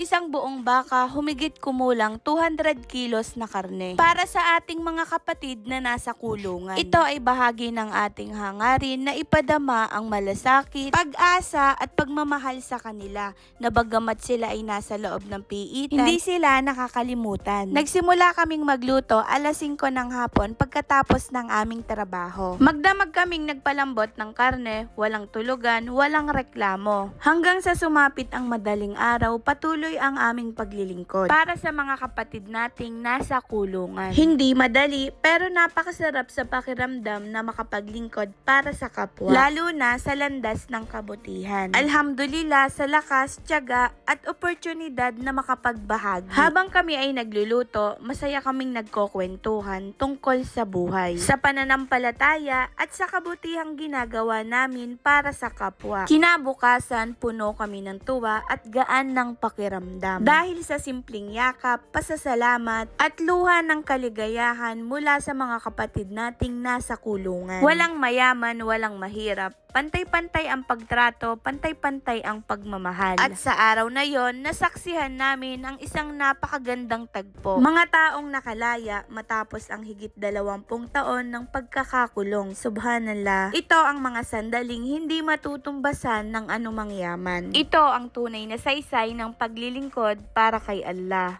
isang buong baka, humigit kumulang 200 kilos na karne. Para sa ating mga kapatid na nasa kulungan. Ito ay bahagi ng ating hangarin na ipadama ang malasakit, pag-asa at pagmamahal sa kanila na bagamat sila ay nasa loob ng piitan, hindi sila nakakalimutan. Nagsimula kaming magluto alas 5 ng hapon pagkatapos ng aming trabaho. Magdamag kaming nagpalambot ng karne, walang tulugan, walang reklamo. Hanggang sa sumapit ang madaling araw, patuloy ang aming paglilingkod. Para sa mga kapatid nating nasa kulungan. Hindi madali, pero napakasarap sa pakiramdam na makapaglingkod para sa kapwa. Lalo na sa landas ng kabutihan. Alhamdulillah sa lakas, tiyaga at oportunidad na makapagbahagi. Habang kami ay nagluluto, masaya kaming nagkukwentuhan tungkol sa buhay. Sa pananampalataya at sa kabutihang ginagawa namin para sa kapwa. Kinabukasan, puno kami ng tuwa at gaan ng pakiramdam. Dahil sa simpleng yakap, pasasalamat at luha ng kaligayahan mula sa mga kapatid nating nasa kulungan. Walang mayaman, walang mahirap. Pantay-pantay ang pagtrato, pantay-pantay ang pagmamahal. At sa araw na yon, nasaksihan namin ang isang napakagandang tagpo. Mga taong nakalaya matapos ang higit dalawampung taon ng pagkakakulong. Subhanallah. Ito ang mga sandaling hindi matutumbasan ng anumang yaman. Ito ang tunay na saysay ng paglilingkod para kay Allah.